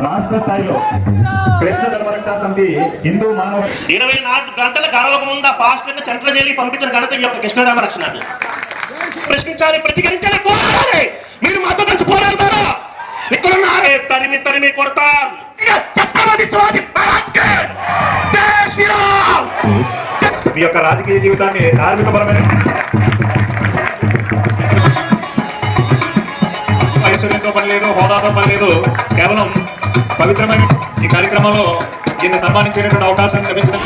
రాష్ట్ర స్థాయిలో కృష్ణ ధర్మరక్షణ సమితి హిందూ మానవ ఇరవై నాలుగు గంటల గడవక ముందు ఆ పాస్టర్ని సెంట్రల్ జైలుకి పంపించిన ఘనత ఈ యొక్క కృష్ణరామ రక్షణది ప్రశ్నించాలి ప్రతిఘటించాలి పోరాడాలి. మీరు మాతో కలిసి పోరాడతారా? ఇక్కడ ఉన్నారే తరిమి తరిమి కొడతారు. శివాజీ శ్రీరామ్. మీ యొక్క రాజకీయ జీవితాన్ని ధార్మికపరమైన ఐశ్వర్యంతో పని లేదు హోదాతో పని లేదు కేవలం పవిత్రమైన ఈ కార్యక్రమంలో ఈయన సన్మానించేటువంటి అవకాశం లభించడం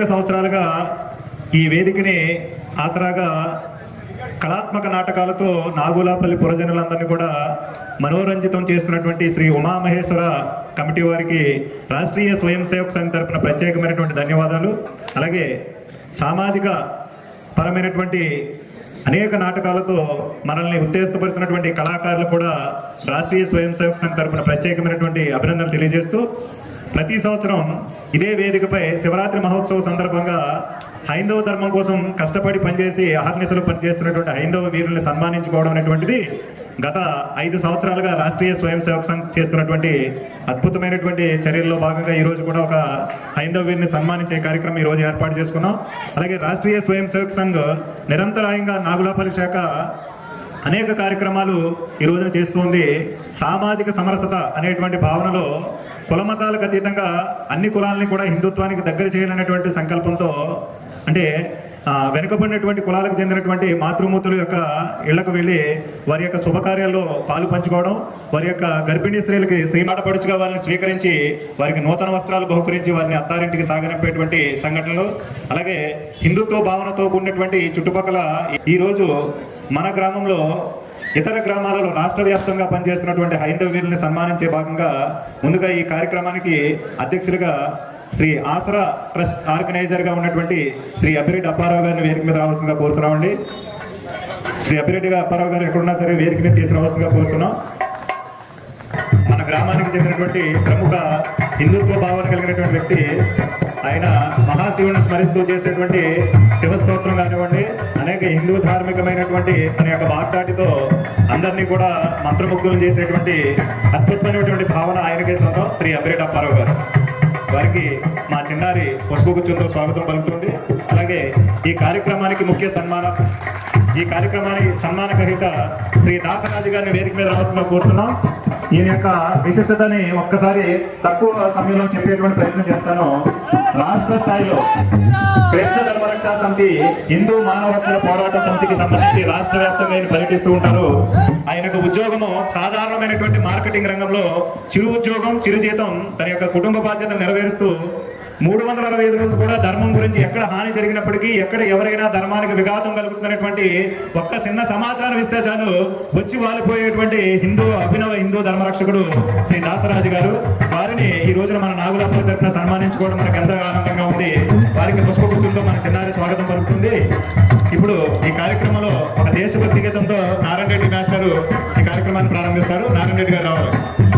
అనేక సంవత్సరాలుగా ఈ వేదికని ఆసరాగా కళాత్మక నాటకాలతో నాగులాపల్లి పురజనులందరినీ కూడా మనోరంజితం చేస్తున్నటువంటి శ్రీ ఉమామహేశ్వర కమిటీ వారికి రాష్ట్రీయ స్వయం సేవక్ సంఘ్ తరఫున ప్రత్యేకమైనటువంటి ధన్యవాదాలు. అలాగే సామాజిక పరమైనటువంటి అనేక నాటకాలతో మనల్ని ఉత్తేజపరిచినటువంటి కళాకారులు కూడా రాష్ట్రీయ స్వయం సేవక్ సంఘ్ తరపున ప్రత్యేకమైనటువంటి అభినందనలు తెలియజేస్తూ ప్రతి సంవత్సరం ఇదే వేదికపై శివరాత్రి మహోత్సవం సందర్భంగా హైందవ ధర్మం కోసం కష్టపడి పనిచేసి అహర్నిశలు పనిచేస్తున్నటువంటి హైందవ వీరుల్ని సన్మానించుకోవడం అనేటువంటిది గత ఐదు సంవత్సరాలుగా రాష్ట్రీయ స్వయం సేవక సంఘ్ చేస్తున్నటువంటి అద్భుతమైనటువంటి చర్యల్లో భాగంగా ఈరోజు కూడా ఒక హైందవ వీరిని సన్మానించే కార్యక్రమం ఈ రోజు ఏర్పాటు చేసుకున్నాం. అలాగే రాష్ట్రీయ స్వయం సేవక సంఘ్ నిరంతరాయంగా నాగులాపల్లి శాఖ అనేక కార్యక్రమాలు ఈ రోజున చేస్తుంది. సామాజిక సమరసత అనేటువంటి భావనలో కుల మతాలకు అతీతంగా అన్ని కులాలని కూడా హిందుత్వానికి దగ్గర చేయాలనేటువంటి సంకల్పంతో అంటే వెనుకబడినటువంటి కులాలకు చెందినటువంటి మాతృమూర్తుల యొక్క ఇళ్ళకు వెళ్ళి వారి యొక్క శుభకార్యాల్లో పాలు పంచుకోవడం వారి యొక్క గర్భిణీ స్త్రీలకి శ్రీమాట పడుచుగా వారిని స్వీకరించి వారికి నూతన వస్త్రాలు బహుకరించి వారిని అత్తారింటికి సాగనంపేటువంటి సంఘటనలు అలాగే హిందుత్వ భావనతో కూడినటువంటి చుట్టుపక్కల ఈరోజు మన గ్రామంలో ఇతర గ్రామాలలో రాష్ట్ర వ్యాప్తంగా పనిచేస్తున్నటువంటి హైందవ వీరుల్ని సన్మానించే భాగంగా ముందుగా ఈ కార్యక్రమానికి అధ్యక్షులుగా శ్రీ ఆసరా ట్రస్ట్ ఆర్గనైజర్గా ఉన్నటువంటి శ్రీ అభిరెడ్డి అప్పారావు గారిని వేదిక మీద రావాల్సిందిగా కోరుతున్నామండి. శ్రీ అభిరెడ్డి అప్పారావు గారు ఎక్కడున్నా సరే వేదిక మీద తీసుకురావాల్సిందిగా కోరుతున్నాం. గ్రామానికి చెందినటువంటి ప్రముఖ హిందుత్వ భావన కలిగినటువంటి వ్యక్తి ఆయన మహాశివుని స్మరిస్తూ చేసేటువంటి శివస్తోత్రం కానివ్వండి అనేక హిందూ ధార్మికమైనటువంటి తన యొక్క వాగ్దాటితో అందరినీ కూడా మంత్రముగ్ధులు చేసేటువంటి అద్భుతమైనటువంటి భావన ఆయనకే సొంతం శ్రీ అభిరెడ్డి గారు. వారికి మా చిన్నారి పుష్పగుచ్చంతో స్వాగతం పలుకుతుంది. అలాగే ఈ కార్యక్రమానికి ముఖ్య సన్మానం ఈ కార్యక్రమానికి సన్మాన గ్రహీత శ్రీ దాసరాజు గారిని వేదిక మీద రావాల్సిన కోరుతున్నాం. ఈయన యొక్క విశిష్టతని ఒక్కసారి తక్కువ సమయంలో చెప్పేటువంటి ప్రయత్నం చేస్తాను. రాష్ట్ర స్థాయిలో కృష్ణ ధర్మరక్షా సమితి హిందూ మానవ హక్కుల పోరాట సమితికి సంబంధించి రాష్ట్ర వ్యాప్తంగా ఆయన పర్యటిస్తూ ఉంటారు. ఆయనకు ఉద్యోగము సాధారణమైనటువంటి మార్కెటింగ్ రంగంలో చిరు ఉద్యోగం చిరు జీతం తన యొక్క కుటుంబ బాధ్యత నెరవేరుస్తూ మూడు వందల అరవై ఐదు రోజులు కూడా ధర్మం గురించి ఎక్కడ హాని జరిగినప్పటికీ ఎక్కడ ఎవరైనా ధర్మానికి విఘాతం కలుగుతున్నటువంటి ఒక్క చిన్న సమాచారం ఇస్తే చాలు వచ్చి వాలిపోయేటువంటి హిందూ అభినవ హిందూ ధర్మరక్షకుడు శ్రీ దాసరాజు గారు. వారిని ఈ రోజున మన నాగులాపురం తరఫున సన్మానించుకోవడం మనకు ఎంతో ఆనందంగా ఉంది. వారికి పుష్పగుర్తులతో మన చిన్నారి స్వాగతం పలుకుతుంది. ఇప్పుడు ఈ కార్యక్రమంలో ఒక దేశభక్తి గీతంతో నారాయణ రెడ్డి మాస్టర్ ఈ కార్యక్రమాన్ని ప్రారంభిస్తారు. నారాయణ రెడ్డి గారు రావాలి.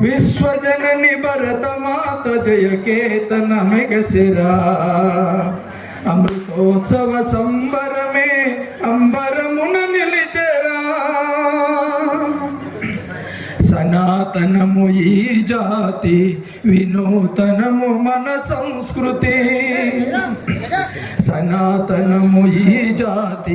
విశ్వజనని భరతమాత జయకేతన మెగసిరా అమృతోత్సవ సంబరమే అంబరమున నిలిచరా. సనాతనము ఈ జాతి వినూతనము మన సంస్కృతి. సనాతనము ఈ జాతి.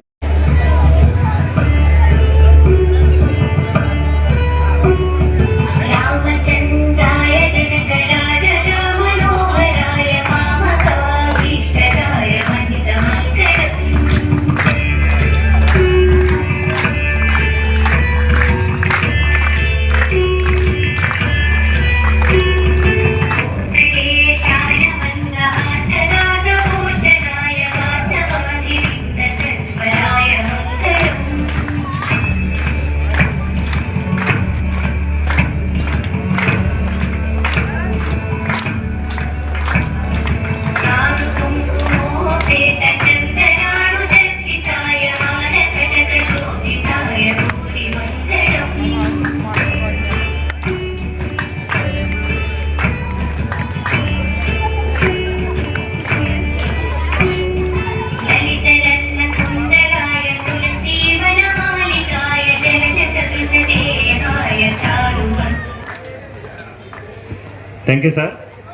థ్యాంక్ యూ సార్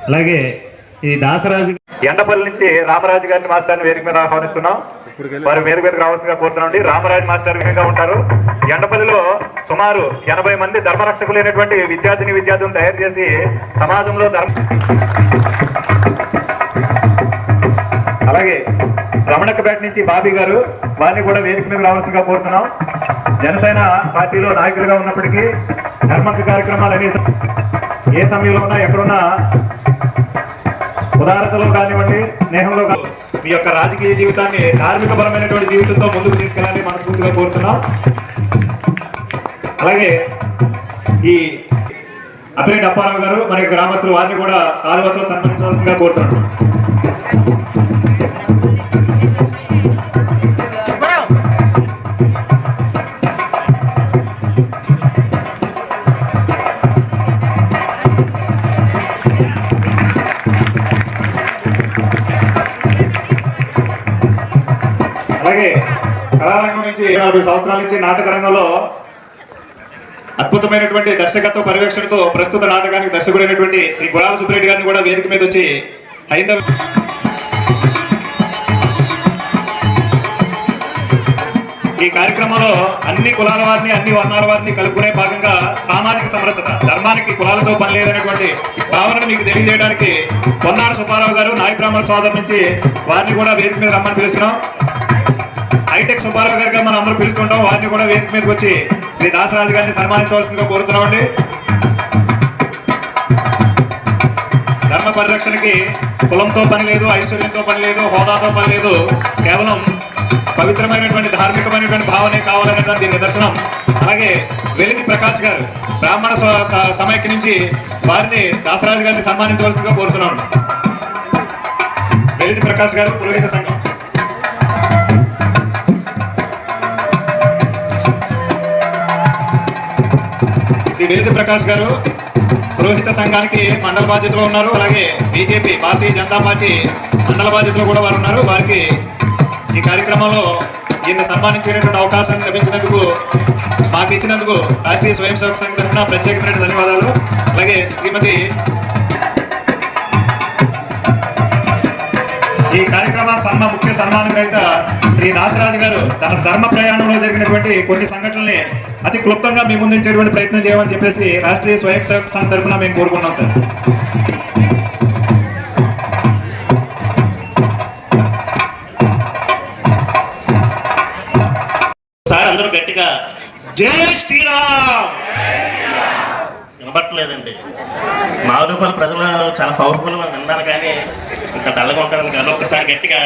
అలాగే ఈ దాసరాజు ఎండపల్లి నుంచి రామరాజు గారిని మాస్టర్ని వేదిక మీద ఆహ్వానిస్తున్నాం. వారు వేదిక మీదకి రావాల్సిందిగా కోరుతున్నాం రామరాజు మాస్టర్ విధంగా ఉంటారు. ఎండపల్లిలో సుమారు ఎనభై మంది ధర్మరక్షకులైనటువంటి విద్యార్థిని విద్యార్థులను తయారు చేసి సమాజంలో ధర్మ అలాగే రమణక్కపేట నుంచి బాబీ గారు వారిని కూడా వేదిక మీద రావాల్సిందిగా కోరుతున్నాం. జనసేన పార్టీలో నాయకులుగా ఉన్నప్పటికీ ధర్మక కార్యక్రమాలు అనేసి ఏ సమయంలో ఉన్నా ఎక్కడున్నా ఉదారతలో కానివ్వండి స్నేహంలో మీ యొక్క రాజకీయ జీవితాన్ని ధార్మికపరమైనటువంటి జీవితంతో ముందుకు తీసుకెళ్ళాలని మనస్ఫూర్తిగా కోరుతున్నాం. అలాగే ఈ అభిరే డప్పారావు గారు మన గ్రామస్తులు వారిని కూడా సాల్వతో సన్మానించవలసిందిగా కోరుతున్నాం. అలాగే కళారంగం నుంచి యాభై సంవత్సరాల నుంచి నాటక రంగంలో అద్భుతమైనటువంటి దర్శకత్వ పర్యవేక్షణతో ప్రస్తుత నాటకానికి దర్శకుడైనటువంటి శ్రీ గుడాల సుబ్రెడ్డి గారిని కూడా వేదిక మీద వచ్చి హైందవ ఈ కార్యక్రమంలో అన్ని కులాల వారిని అన్ని వర్ణాల వారిని కలుపుకునే భాగంగా సామాజిక సమరసత ధర్మానికి కులాలతో పని లేదనేటువంటి భావనను మీకు తెలియజేయడానికి పొన్నాడు సుబ్బారావు గారు నాయ బ్రాహ్మణ సోదరు నుంచి వారిని కూడా వేదిక మీద రమ్మని పిలుస్తున్నాం. హైటెక్ సుబ్బారావు గారిగా మనం అందరూ పిలుస్తుంటాం వారిని కూడా వేదిక మీదకి వచ్చి శ్రీ దాసరాజు గారిని సన్మానించవలసిందిగా కోరుతున్నామండి. ధర్మ పరిరక్షణకి కులంతో పని లేదు ఐశ్వర్యంతో పని లేదు హోదాతో పని లేదు. కేవలం పవిత్రమైనటువంటి ధార్మికమైనటువంటి భావనే కావాలనే దీని నిదర్శనం. అలాగే వెలిది ప్రకాష్ గారు బ్రాహ్మణ సమైక్య నుంచి వారిని దాసరాజు గారిని సన్మానించవలసిందిగా కోరుతున్నాం వెలిది ప్రకాష్ గారు పురోహిత సంఘం. శ్రీ వెలిది ప్రకాష్ గారు పురోహిత సంఘానికి మండల బాధ్యతలో ఉన్నారు. అలాగే బీజేపీ భారతీయ జనతా పార్టీ మండల బాధ్యతలో కూడా వారు ఉన్నారు. వారికి ఈ కార్యక్రమంలో ఈయన సన్మానించేటువంటి అవకాశం లభించినందుకు మాకు ఇచ్చినందుకు రాష్ట్రీయ స్వయం సేవక సంఘం తరఫున ప్రత్యేకమైన ధన్యవాదాలు. అలాగే శ్రీమతి ఈ కార్యక్రమ సన్మా ముఖ్య సన్మాన గ్రహీత శ్రీ దాసరాజు గారు తన ధర్మ ప్రయాణంలో జరిగినటువంటి కొన్ని సంఘటనల్ని అతి క్లుప్తంగా మీ ముందు ప్రయత్నం చేయమని చెప్పేసి రాష్ట్రీయ స్వయం సేవక సంఘం తరఫున మేము కోరుకున్నాం సార్. సార్ అందరూ గట్టిగా జై శ్రీరామ్! వినపట్లేదండి మాధవపల్లి ప్రజలు చాలా పవర్ఫుల్ విన్నారు కానీ ఇంత డల్లగా ఉంటారని కాదు. ఒక్కసారి గట్టిగా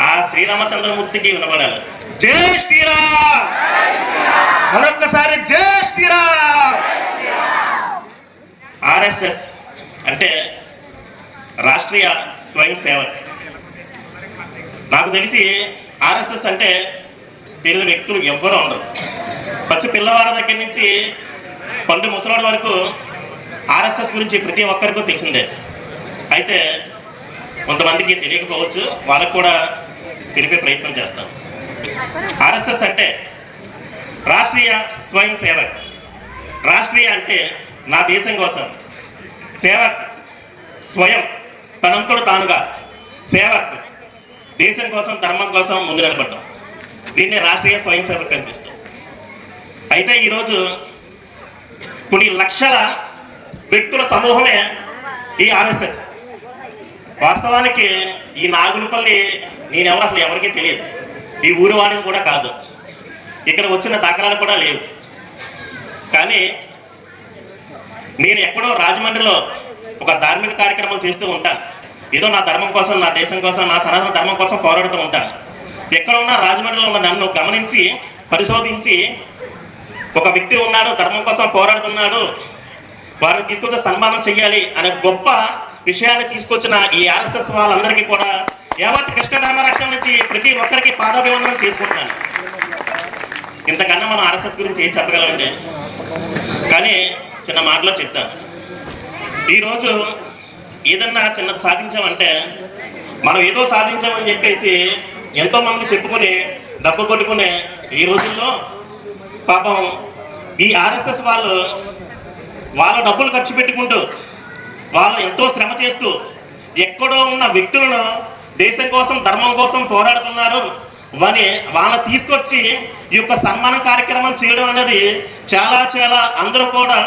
ఆ శ్రీరామచంద్రమూర్తికి వినబడాలి. జై శ్రీరామ్! మరొక్కసారి జై శ్రీరామ్! ఆర్ఎస్ఎస్ అంటే రాష్ట్రీయ స్వయం సేవక్. నాకు తెలిసి ఆర్ఎస్ఎస్ అంటే తెలియని వ్యక్తులు ఎవ్వరూ ఉండరు. పచ్చి పిల్లవాడి దగ్గర నుంచి పండు ముసలాడు వరకు ఆర్ఎస్ఎస్ గురించి ప్రతి ఒక్కరికి తెలిసిందే. అయితే కొంతమందికి తెలియకపోవచ్చు వాళ్ళకు కూడా తెలిపే ప్రయత్నం చేస్తాం. ఆర్ఎస్ఎస్ అంటే రాష్ట్రీయ స్వయం సేవక్. రాష్ట్రీయ అంటే నా దేశం కోసం. సేవక్ స్వయం తనంతడు తానుగా. సేవక్ దేశం కోసం ధర్మం కోసం ముందు నిలబడ్డాం దీన్ని రాష్ట్రీయ స్వయం సేవక్ కనిపిస్తాం అయితే ఈరోజు కొన్ని లక్షల వ్యక్తుల సమూహమే ఈ ఆర్ఎస్ఎస్. వాస్తవానికి ఈ నాగులపల్లి నేనెవరు అసలు ఎవరికీ తెలియదు. ఈ ఊరి వాడిని కూడా కాదు. ఇక్కడ వచ్చిన దాఖలాలు కూడా లేవు. కానీ నేను ఎక్కడో రాజమండ్రిలో ఒక ధార్మిక కార్యక్రమం చేస్తూ ఉంటాను ఏదో నా ధర్మం కోసం నా దేశం కోసం నా సనాతన ధర్మం కోసం పోరాడుతూ ఉంటాను ఎక్కడ ఉన్నా రాజమండ్రిలో ఉన్న నన్ను గమనించి పరిశోధించి ఒక వ్యక్తి ఉన్నాడు ధర్మం కోసం పోరాడుతున్నాడు వారిని తీసుకొచ్చి సన్మానం చెయ్యాలి అనే గొప్ప విషయాన్ని తీసుకొచ్చిన ఈ ఆర్ఎస్ఎస్ వాళ్ళందరికీ కూడా యావత్ కృష్ణధర్మ నుంచి ప్రతి ఒక్కరికి పాదాభివందనం చేసుకుంటున్నాను. ఇంతకన్నా మనం ఆర్ఎస్ఎస్ గురించి ఏం చెప్పగలమండి కానీ చిన్న మాటలో చెప్తాను ఈరోజు ఏదన్నా చిన్నది సాధించామంటే మనం ఏదో సాధించామని చెప్పేసి ఎంతో మంది చెప్పుకొని డబ్బు కొట్టుకునే ఈ రోజుల్లో పాపం ఈ ఆర్ఎస్ఎస్ వాళ్ళు వాళ్ళ డబ్బులు ఖర్చు పెట్టుకుంటూ వాళ్ళు ఎంతో శ్రమ చేస్తూ ఎక్కడో ఉన్న వ్యక్తులను దేశం కోసం ధర్మం కోసం పోరాడుతున్నారు. వని వాళ్ళని తీసుకొచ్చి ఈ యొక్క సన్మాన కార్యక్రమం చేయడం అనేది చాలా చాలా అందరూ కూడా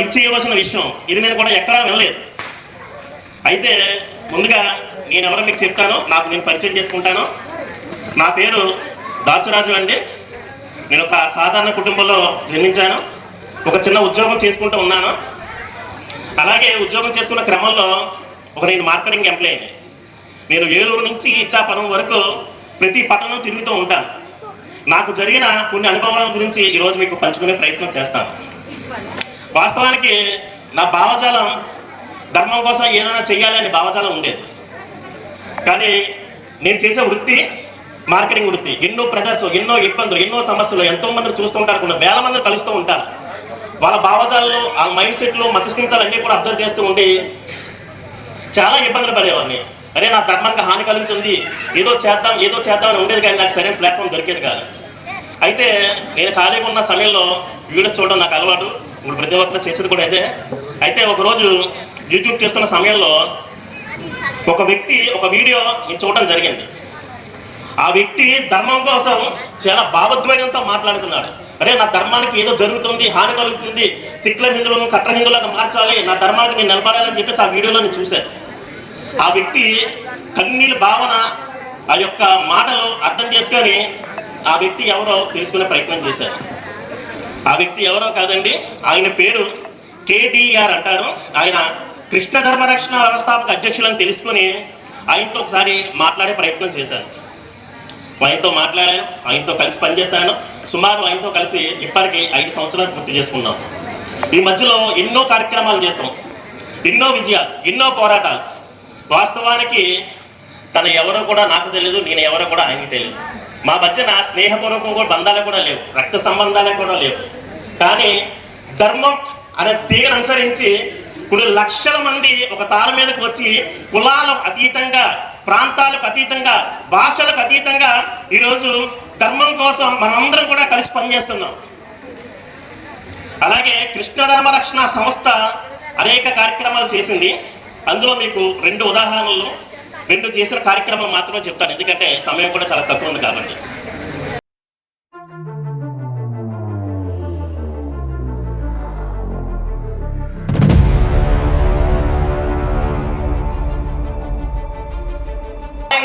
ఇది చేయవలసిన విషయం. ఇది నేను కూడా ఎక్కడా వినలేదు. అయితే ముందుగా నేను ఎవరో మీకు చెప్తాను. నాకు నేను పరిచయం చేసుకుంటాను. నా పేరు దాసరాజు అండి. నేను ఒక సాధారణ కుటుంబంలో జన్మించాను. ఒక చిన్న ఉద్యోగం చేసుకుంటూ ఉన్నాను. అలాగే ఉద్యోగం చేసుకున్న క్రమంలో ఒక నేను మార్కెటింగ్ ఎంప్లాయీని. నేను ఏలూరు నుంచి ఇచ్చాపురం వరకు ప్రతి పట్టణం తిరుగుతూ ఉంటాను. నాకు జరిగిన కొన్ని అనుభవాల గురించి ఈరోజు మీకు పంచుకునే ప్రయత్నం చేస్తాను. వాస్తవానికి నా భావజాలం ధర్మం కోసం ఏదైనా చెయ్యాలి అనే భావజాలం ఉండేది. కానీ నేను చేసే వృత్తి మార్కెటింగ్ వృత్తి. ఎన్నో ప్రజర్స్ ఎన్నో ఇబ్బందులు ఎన్నో సమస్యలు ఎంతో మంది చూస్తుంటారు కొన్ని వేల మంది కలుస్తూ ఉంటారు. వాళ్ళ భావజాలలో ఆ మైండ్ సెట్లు మతస్థిమితాలు అన్నీ కూడా అబ్జర్వ్ చేస్తూ ఉండి చాలా ఇబ్బందులు పడేవాడిని. అరే నా ధర్మానికి హాని కలుగుతుంది. ఏదో చేద్దాం ఏదో చేద్దాం అని ఉండేది కానీ నాకు సరైన ప్లాట్ఫామ్ దొరికేది కాదు. అయితే నేను ఖాళీగా ఉన్న సమయంలో వీడియో చూడడం నాకు అలవాటు. ఇప్పుడు ప్రతి ఒక్కరు చేసేది కూడా అదే అయితే ఒకరోజు యూట్యూబ్ చేస్తున్న సమయంలో ఒక వ్యక్తి ఒక వీడియో నేను చూడడం జరిగింది. ఆ వ్యక్తి ధర్మం కోసం చాలా భావోద్వేగంతో మాట్లాడుతున్నాడు. అరే నా ధర్మానికి ఏదో జరుగుతుంది హాని కలుగుతుంది సిక్ల హిందువులను కట్ర హిందువులకు మార్చాలి నా ధర్మానికి నేను నిలబడాలని చెప్పేసి ఆ వీడియోలో నేను చూశాను. ఆ వ్యక్తి కన్నీళ్ళ భావన ఆ యొక్క మాటలు అర్థం చేసుకొని ఆ వ్యక్తి ఎవరో తెలుసుకునే ప్రయత్నం చేశారు. ఆ వ్యక్తి ఎవరో కాదండి ఆయన పేరు కేటీఆర్ అంటారు. ఆయన కృష్ణ ధర్మరక్షణ వ్యవస్థాపక అధ్యక్షులని తెలుసుకుని ఆయనతో ఒకసారి మాట్లాడే ప్రయత్నం చేశాను ఆయనతో మాట్లాడాను ఆయనతో కలిసి పనిచేస్తాను. సుమారు ఆయనతో కలిసి ఇప్పటికీ ఐదు సంవత్సరాలు పూర్తి చేసుకున్నాం. ఈ మధ్యలో ఎన్నో కార్యక్రమాలు చేసాం ఎన్నో విజయాలు ఎన్నో పోరాటాలు. వాస్తవానికి తను ఎవరో కూడా నాకు తెలియదు నేను ఎవరో కూడా ఆయనకి తెలియదు మా మధ్యన స్నేహపూర్వకం కూడా బంధాలు కూడా లేవు రక్త సంబంధాలు కూడా లేవు. కానీ ధర్మం అనే తీగను అనుసరించి కొన్ని లక్షల మంది ఒక తార మీదకి వచ్చి కులాలకు అతీతంగా ప్రాంతాలకు అతీతంగా భాషలకు అతీతంగా ఈరోజు ధర్మం కోసం మనందరం కూడా కలిసి పనిచేస్తున్నాం. అలాగే కృష్ణ ధర్మ రక్షణ సంస్థ అనేక కార్యక్రమాలు చేసింది. అందులో మీకు రెండు ఉదాహరణలు రెండు చేసిన కార్యక్రమాలు మాత్రమే చెప్తాను. ఎందుకంటే సమయం కూడా చాలా తక్కువ ఉంది కాబట్టి.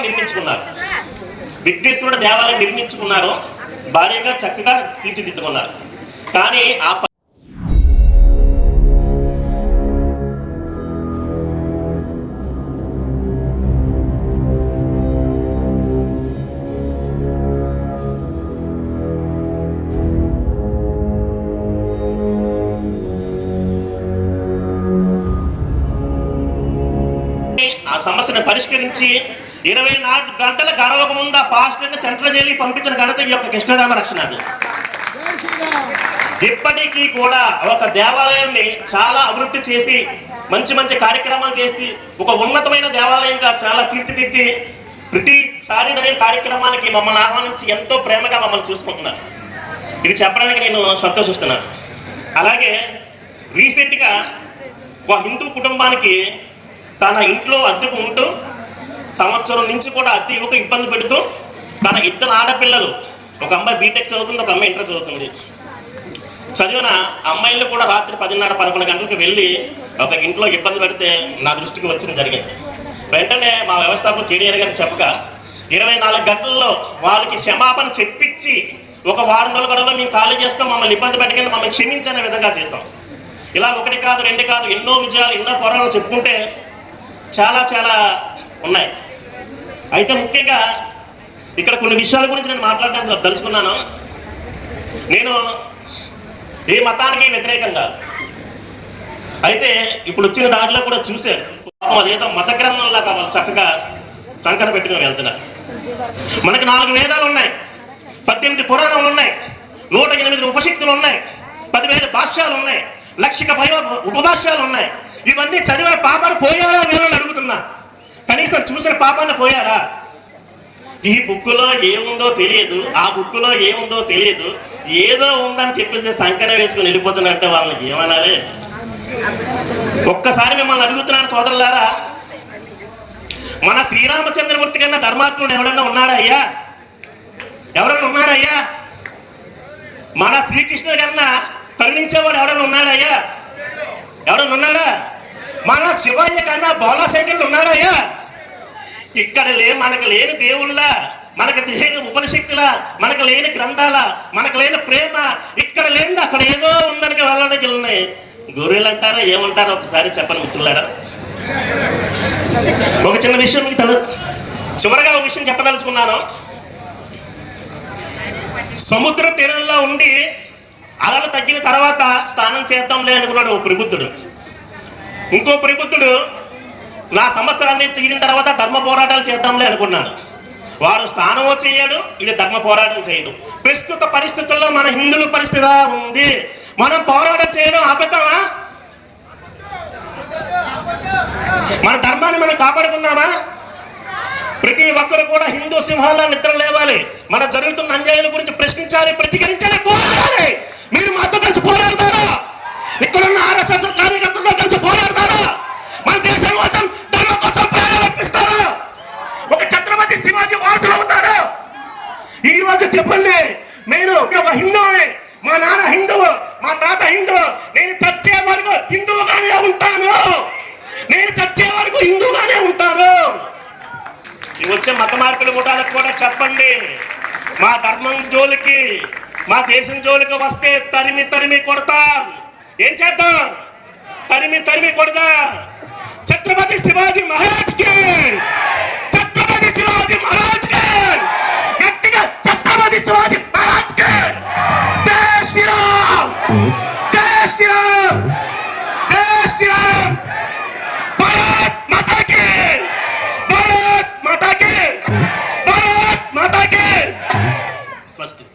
నిర్మించుకున్నారు. విఘ్నేశ్వరుడు దేవాలయం నిర్మించుకున్నారు. భారీగా చక్కగా తీర్చిదిద్దుకున్నారు. కానీ ఆ సమస్యను పరిష్కరించి ఇరవై నాలుగు గంటల గడవక ముందు ఆ పాస్టర్ని సెంట్రల్ జైలుకి పంపించిన ఘనత ఈ యొక్క కృష్ణరామ రక్షణది ఇప్పటికీ కూడా ఒక దేవాలయాన్ని చాలా అభివృద్ధి చేసి మంచి మంచి కార్యక్రమాలు చేసి ఒక ఉన్నతమైన దేవాలయంగా చాలా తీర్చిదిద్ది ప్రతిసారి జరిగే కార్యక్రమానికి మమ్మల్ని ఆహ్వానించి ఎంతో ప్రేమగా మమ్మల్ని చూసుకుంటున్నారు. ఇది చెప్పడానికి నేను సంతోషిస్తున్నాను. అలాగే రీసెంట్గా ఒక హిందూ కుటుంబానికి తన ఇంట్లో అద్దెకు ఉంటూ సంవత్సరం నుంచి కూడా అద్దె ఇవ్వక ఇబ్బంది పెడుతూ తన ఇద్దరు ఆడపిల్లలు ఒక అమ్మాయి బీటెక్ చదువుతుంది ఒక అమ్మాయి ఇంటర్ చదువుతుంది. చదివిన అమ్మాయిలు కూడా రాత్రి పదిన్నర పదకొండు గంటలకు వెళ్ళి ఒక ఇంట్లో ఇబ్బంది పెడితే నా దృష్టికి వచ్చిన జరిగింది. వెంటనే మా వ్యవస్థాపకులు కేడీఆర్ గారికి చెప్పగా ఇరవై నాలుగు గంటల్లో వాళ్ళకి క్షమాపణ చెప్పించి ఒక వారం రోజుల గడవలో మేము ఖాళీ చేస్తాం మమ్మల్ని ఇబ్బంది పెట్టకండి మమ్మల్ని క్షమించనే విధంగా చేసాం ఇలా ఒకటి కాదు రెండు కాదు ఎన్నో విజయాలు ఎన్నో పోరాటాలు చెప్పుకుంటే చాలా చాలా ఉన్నాయి. అయితే ముఖ్యంగా ఇక్కడ కొన్ని విషయాల గురించి నేను మాట్లాడడానికి దలుచుకున్నాను నేను ఏ మతానికి వ్యతిరేకం కాదు అయితే ఇప్పుడు వచ్చిన దాంట్లో కూడా చూశాను. అదేదో మత గ్రంథంలా కావాలి చక్కగా కంకణ పెట్టుకుని వెళ్తున్నారు. మనకి నాలుగు వేదాలు ఉన్నాయి. పద్దెనిమిది పురాణాలు ఉన్నాయి. నూట ఎనిమిది ఉపశక్తులు ఉన్నాయి. పదివేల భాష్యాలు ఉన్నాయి. లక్షిక భయ ఉపభాష్యాలు ఉన్నాయి. ఇవన్నీ చదివిన పాపాలు పోయారా నేను అడుగుతున్నా? కనీసం చూసిన పాపాన్ని పోయారా? ఈ బుక్కులో ఏముందో తెలియదు ఆ బుక్కులో ఏముందో తెలియదు ఏదో ఉందని చెప్పేసి సంకన వేసుకుని వెళ్ళిపోతున్నట్టే వాళ్ళని ఏమనాలి? ఒక్కసారి మిమ్మల్ని అడుగుతున్నాను సోదరులారా మన శ్రీరామచంద్రమూర్తి కన్నా ధర్మాత్ముడు ఎవడన్నా ఉన్నాడా అయ్యా? ఎవరన్నా ఉన్నారయ్యా మన శ్రీకృష్ణుడి కన్నా కరుణించేవాడు ఎవడన్నా ఉన్నాడయ్యా ఎవడన్నా ఉన్నాడా? మన శివయ్య కన్నా బోలాశంకరుడు ఉన్నాడా ఉన్నాడయ్యా. ఇక్కడ లే మనకు లేని దేవుళ్ళ మనకు లేని ఉపనిషత్తుల మనకు లేని గ్రంథాల మనకు లేని ప్రేమ ఇక్కడ లేని అక్కడ ఏదో ఉందని వెళ్ళడానికి ఉన్నాయి. గొర్రెలు అంటారా ఏమంటారో ఒకసారి చెప్పని మిత్రులారా. ఒక చిన్న విషయం మీకు తెలు చివరిగా ఒక విషయం చెప్పదలుచుకున్నాను. సముద్ర తీరంలో ఉండి అలలు తగ్గిన తర్వాత స్నానం చేద్దాంలే అనుకున్నాడు ఓ ప్రబుద్ధుడు. ఇంకో ప్రబుద్ధుడు నా సమస్యలన్నీ తీరిన తర్వాత ధర్మ పోరాటాలు చేద్దాంలే అనుకున్నాడు. వారు స్థానమో చేయడు ఇది ధర్మ పోరాటం చేయడు. ప్రస్తుత పరిస్థితుల్లో మన హిందువుల పరిస్థితి ఉంది. మనం పోరాటం చేయడం ఆపేద్దామా? మన ధర్మాన్ని మనం కాపాడుకుందామా? ప్రతి ఒక్కరు కూడా హిందూ సింహాల నిద్ర లేవాలి. మన జరుగుతున్న అన్యాయాల గురించి ప్రశ్నించాలి ప్రతిఘటించాలి పోరాడాలి. మీరు మాతో కలిసి పోరాడతారా? ఇక్కడున్న ఆర్ఎస్ఎస్ కానీ ఈ చెప్పండి. నేను ఒక హిందువుని. మా నాన్న హిందువు మా తాత హిందువు. నేను చచ్చే వరకు హిందువుగానే ఉంటాను. నేను చచ్చే వరకు హిందువుగానే ఉంటాను. వచ్చే మత మార్పులు ముఠాలకు కూడా చెప్పండి. మా ధర్మం జోలికి మా దేశం జోలికి వస్తే తరిమి తరిమి కొడతాం. ఏం చేద్దాం? తరిమి తరిమి కొడదా? ఛత్రపతి శివాజీ మహారాజ్కి ఛత్రపతి శివాజీ మహారాజ్ स्वामी शिवाजी महाराज के जय श्री राम जय श्री राम जय श्री राम भारत माता के भारत माता के भारत माता के स्वस्ति